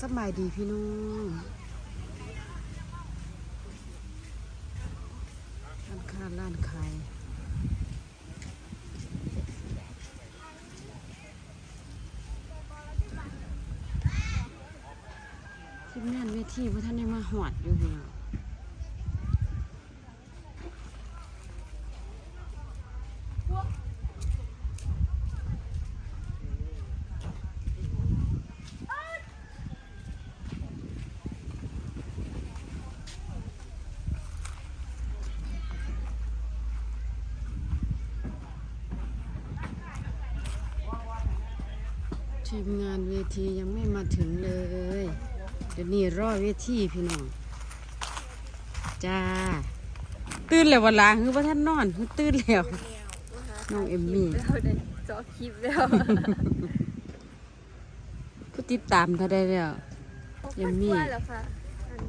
สบายดีพี่น้องร้านค้าร้านขายทีมงานเวทีพ่าท่านได้มาหอดอยู่พี่น้อง ทีมงานเวทียังไม่มาถึงเลย เดี๋ยวนี้รอเวทีพี่น้อง จ้า ตื่นแล้ววันลาคือว่าท่านนอนคือตื่นแล้ว น้องเอมมี่ เราได้จอคลิปแล้วผู้ติดตามเท่าได้แล้วเอมมี่ ว่าแล้วค่ะอัน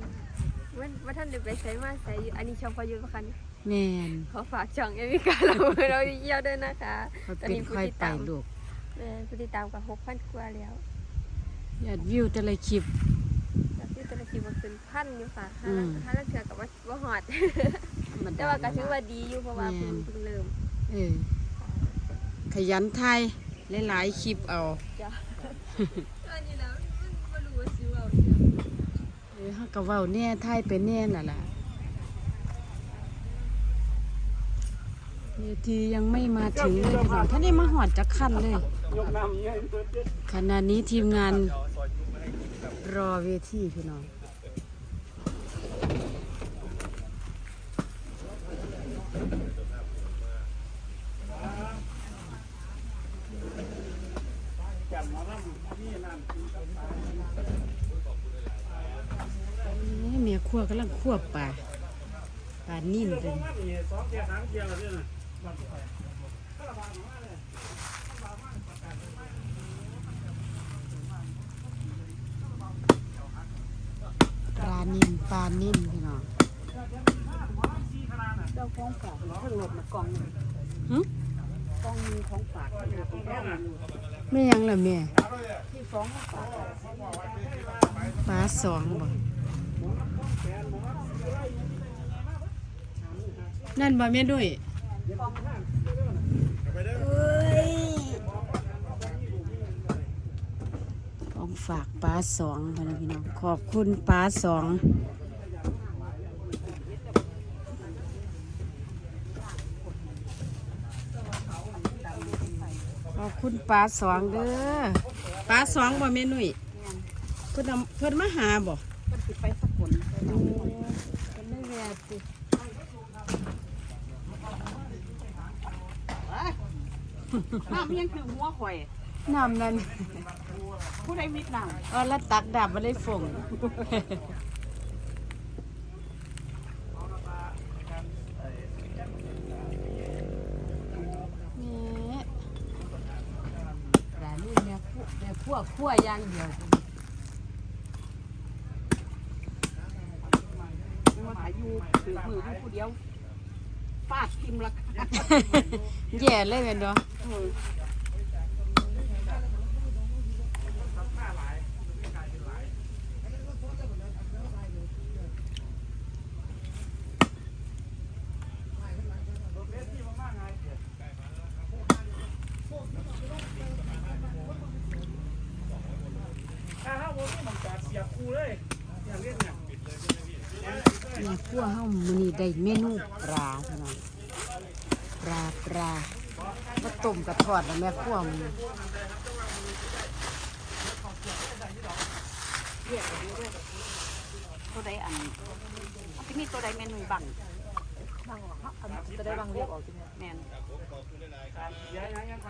วันว่าท่านเดินไปใช้มาใส่อยู่อันนี้ช่องพอยุทธ์ปะคะนี่แม่นขอฝากช่องเอมิกาเราเราเยี่ยวด้วยนะคะ เขาตอนเป็นนี้ผู้ค่อยติดไปตามลูก แม่ผู้ติดตามกับหกพันกว่าแล้วยอดวิวแต่ละคลิป จากที่แต่ละคลิปมันเป็นพันอยู่ค่ะอืมถ้าเราเถื่อกับว่าว่าหอด ธรรมดแต่ว่าก็ถือว่าดีอยู่เพราะว่าแม่เพิ่งนเพิ่งเริ่มเออขยันไทยหลายๆคลิปเอาจ้ะอันนี้แล้วไม่รู้ว่าซิวเอาเออเฮาก็เว้าแน่ไทยไปแน่ล่ะล่ะ เวทียังไม่มาถึงเลยพี่น้องท่านได้มาหอดจักคันเลย ขณะนี้ทีมงานรอเวทีพี่น้องเมียขั้วกำลังขั้วปลาปลานิ่นเป็น ปลานิ่นปลานิ่นพี่น้องเจ้าของฝากเพิ่งหลดมากล่องหนึ่งหึกล่องหนึงของฝากอยู่ที่แรกอยู่แม่ยังล่ะแม่ที่สองของฝากปลาสองบ่นั่นบ่แม่ด้วย ของฝากปลาสองพนะพี่น้อง ขอบคุณปลาสองขอบคุณปลาสองเด้อปลาสองบ่แม่นุ่ยเพิ่นเอาเพิ่นมาหาบ่มันสิไปสกุลไปน้ำเพิ่นได้แวะสิ น้ำยังคือหัวข่อยน้ำนั้นผู้ใดมิดน้เอ๋อแล้วตักดาบมาได้ฝงนี่ร้านนี้เนี่ยคั่วเนี่ยคั่วคั่วอย่างเดียวำมาหาอยู่ถือมืออยู่ผู้เดียว ฟาดทิมละแย่เลยแม่นบ่เออถ้าเขาบอกนี่มันจอดเสียบคูเลยอย่าเล่นเนี่ย แม่คั่วเฮามื้อนี้ได้เมนูปลาพี่น้องปลาปลาก็ต้มกระทอดแล้วแม่คั่วมื้อตัวใดอันที่มีตัวใดเมนูบังบังเหรออันตัวใดบังเรียกออกใช่ไหมแมนย่ายังยังไป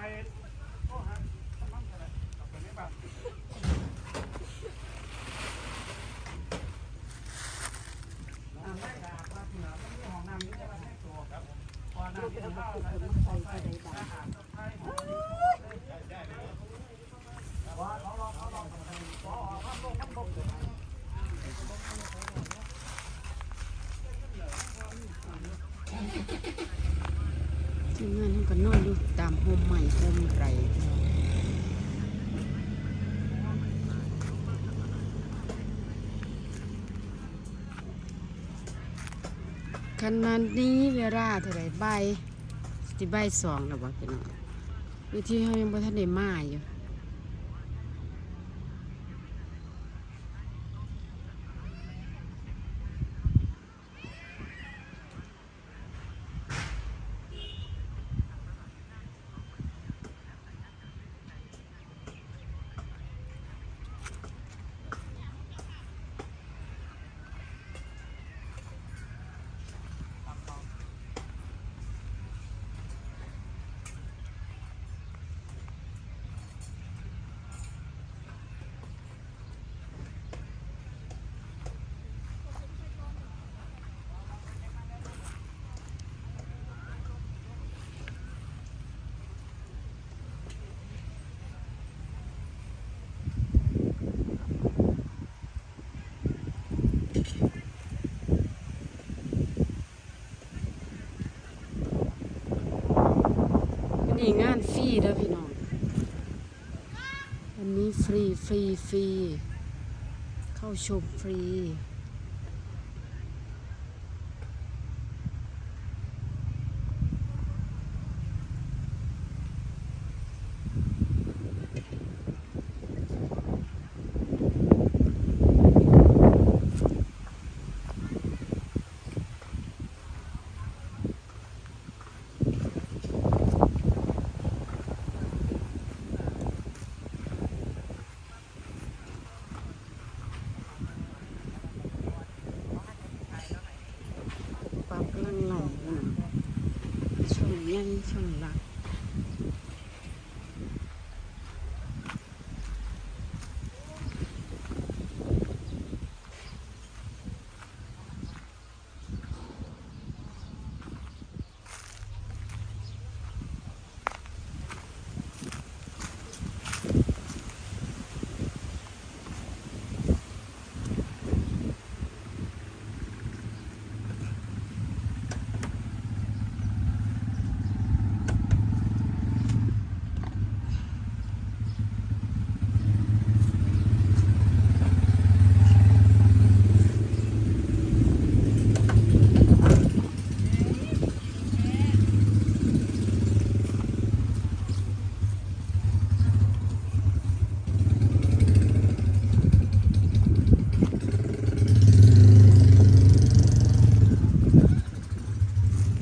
มงานเขาก็นอนอยู่ตามโฮมใหม่โฮมไรขนาดนี้เวลาเท่าไรใบสิใบสองแล้วบอกพี่น้องวิธีเขายังบ่ทันได้มาอยู่ันฟรีเด้อพี่น้องวันนี้ฟรีฟรีฟรี เข้าชมฟรี ปรับกำลังไหลพี่น้อง ช่วงยังช่ว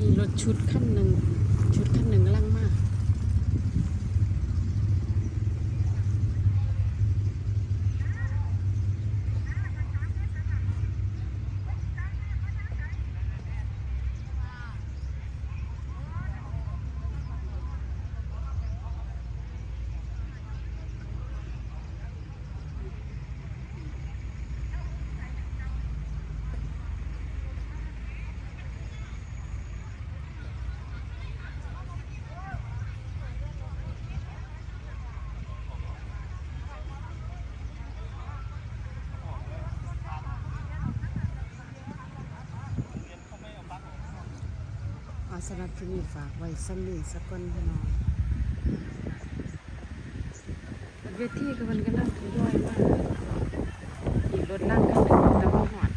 มีรถชุดขั้นหนึ่งชุดขั้นหนึ่ง สำหรับที่นี่ฝากไว้สักนิดสักคนพี่น้องเวทีก็มันก็น่าถือด้วยมากอีกรถนั่งกันหนึ่งแต่ว่าหัว